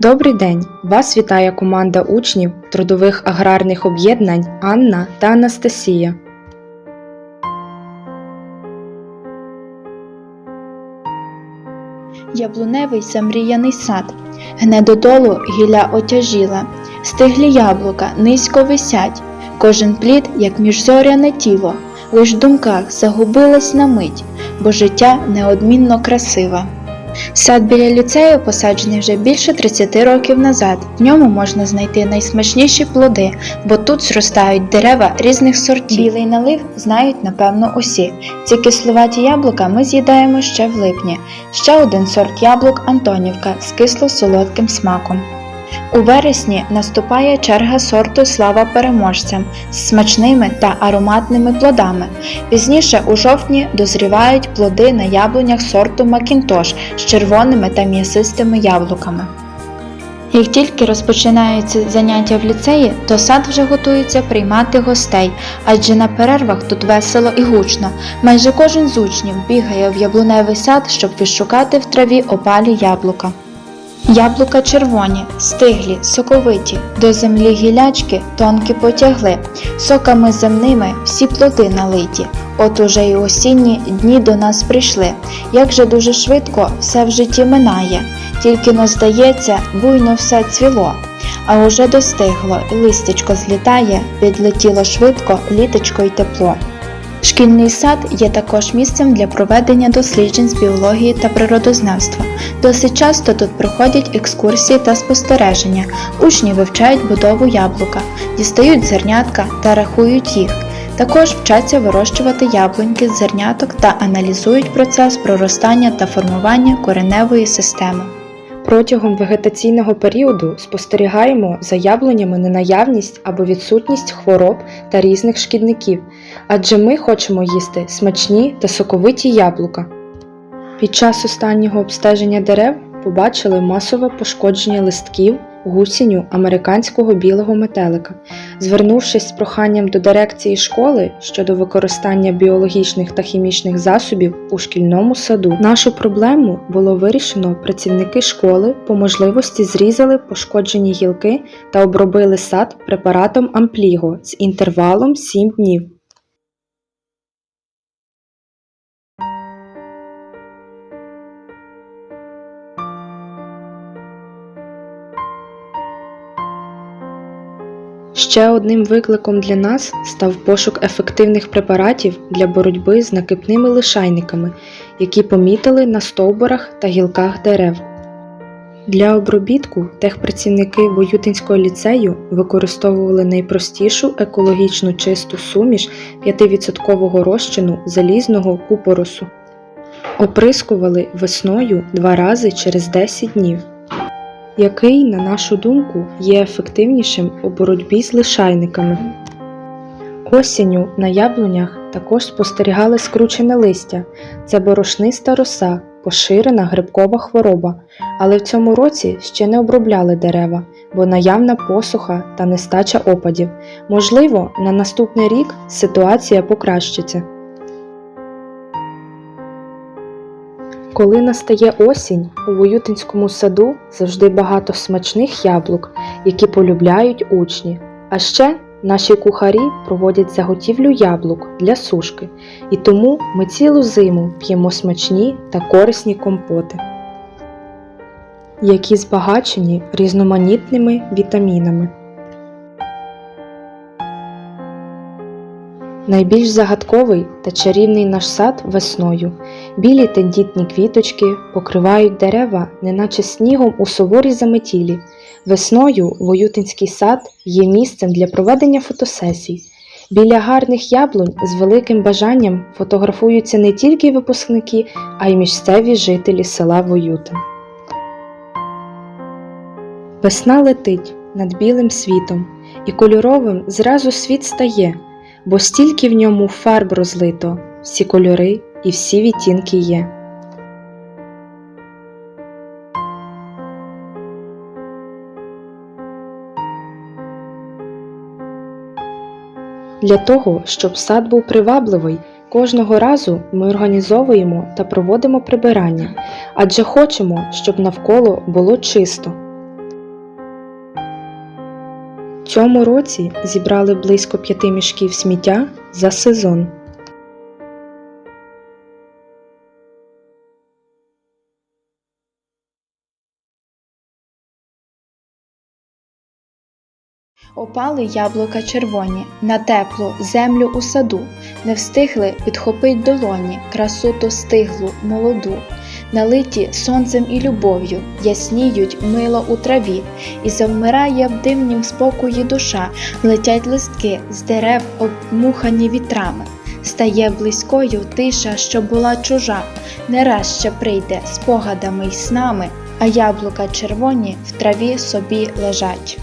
Добрий день! Вас вітає команда учнів трудових аграрних об'єднань Анна та Анастасія. Яблуневий замріяний сад, гне додолу гілля отяжіла, стиглі яблука низько висять, кожен плід, як міжзоряне тіло, лиш в думках загубилась на мить, бо життя неодмінно красиве. Сад біля ліцею посаджений вже більше 30 років назад. В ньому можна знайти найсмачніші плоди, бо тут зростають дерева різних сортів. Білий налив знають напевно усі. Ці кисловаті яблука ми з'їдаємо ще в липні. Ще один сорт яблук Антонівка з кисло-солодким смаком. У вересні наступає черга сорту Слава переможцям з смачними та ароматними плодами. Пізніше у жовтні дозрівають плоди на яблунях сорту Макінтош з червоними та м'ясистими яблуками. Як тільки розпочинаються заняття в ліцеї, то сад вже готується приймати гостей, адже на перервах тут весело і гучно. Майже кожен з учнів бігає в яблуневий сад, щоб відшукати в траві опалі яблука. Яблука червоні, стиглі, соковиті, до землі гілячки тонкі потягли, соками земними всі плоди налиті. От уже й осінні дні до нас прийшли. Як же дуже швидко все в житті минає, тільки но здається, буйно все цвіло. А уже достигло, і листячко злітає, підлетіло швидко, літочко й тепло. Шкільний сад є також місцем для проведення досліджень з біології та природознавства. Досить часто тут проходять екскурсії та спостереження. Учні вивчають будову яблука, дістають зернятка та рахують їх. Також вчаться вирощувати яблуньки з зерняток та аналізують процес проростання та формування кореневої системи. Протягом вегетаційного періоду спостерігаємо за явленнями на наявність або відсутність хвороб та різних шкідників, адже ми хочемо їсти смачні та соковиті яблука. Під час останнього обстеження дерев побачили масове пошкодження листків гусінню американського білого метелика. Звернувшись з проханням до дирекції школи щодо використання біологічних та хімічних засобів у шкільному саду, нашу проблему було вирішено. Працівники школи по можливості зрізали пошкоджені гілки та обробили сад препаратом Ампліго з інтервалом 7 днів. Ще одним викликом для нас став пошук ефективних препаратів для боротьби з накипними лишайниками, які помітили на стовбурах та гілках дерев. Для обробітку техпрацівники Воютинського ліцею використовували найпростішу екологічно чисту суміш 5% розчину залізного купоросу. Оприскували весною два рази через 10 днів який, на нашу думку, є ефективнішим у боротьбі з лишайниками. Осінню на яблунях також спостерігали скручене листя, це борошниста роса, поширена грибкова хвороба, але в цьому році ще не обробляли дерева, бо наявна посуха та нестача опадів. Можливо, на наступний рік ситуація покращиться. Коли настає осінь, у Воютинському саду завжди багато смачних яблук, які полюбляють учні. А ще наші кухарі проводять заготівлю яблук для сушки, і тому ми цілу зиму п'ємо смачні та корисні компоти, які збагачені різноманітними вітамінами. Найбільш загадковий та чарівний наш сад весною. Білі тендітні квіточки покривають дерева, неначе снігом у суворій заметілі. Весною Воютинський сад є місцем для проведення фотосесій. Біля гарних яблунь з великим бажанням фотографуються не тільки випускники, а й місцеві жителі села Воютин. Весна летить над білим світом, і кольоровим зразу світ стає бо стільки в ньому фарб розлито, всі кольори і всі відтінки є. Для того, щоб сад був привабливий, кожного разу ми організовуємо та проводимо прибирання, адже хочемо, щоб навколо було чисто. Цьому році зібрали близько п'яти мішків сміття за сезон. Опали яблука червоні, на теплу землю у саду, не встигли підхопить долоні, красу то стиглу, молоду. Налиті сонцем і любов'ю, ясніють мило у траві, і завмирає в дивнім спокої душа, летять листки з дерев, обмухані вітрами. Стає близькою тиша, що була чужа, не раз ще прийде спогадами й снами, а яблука червоні в траві собі лежать.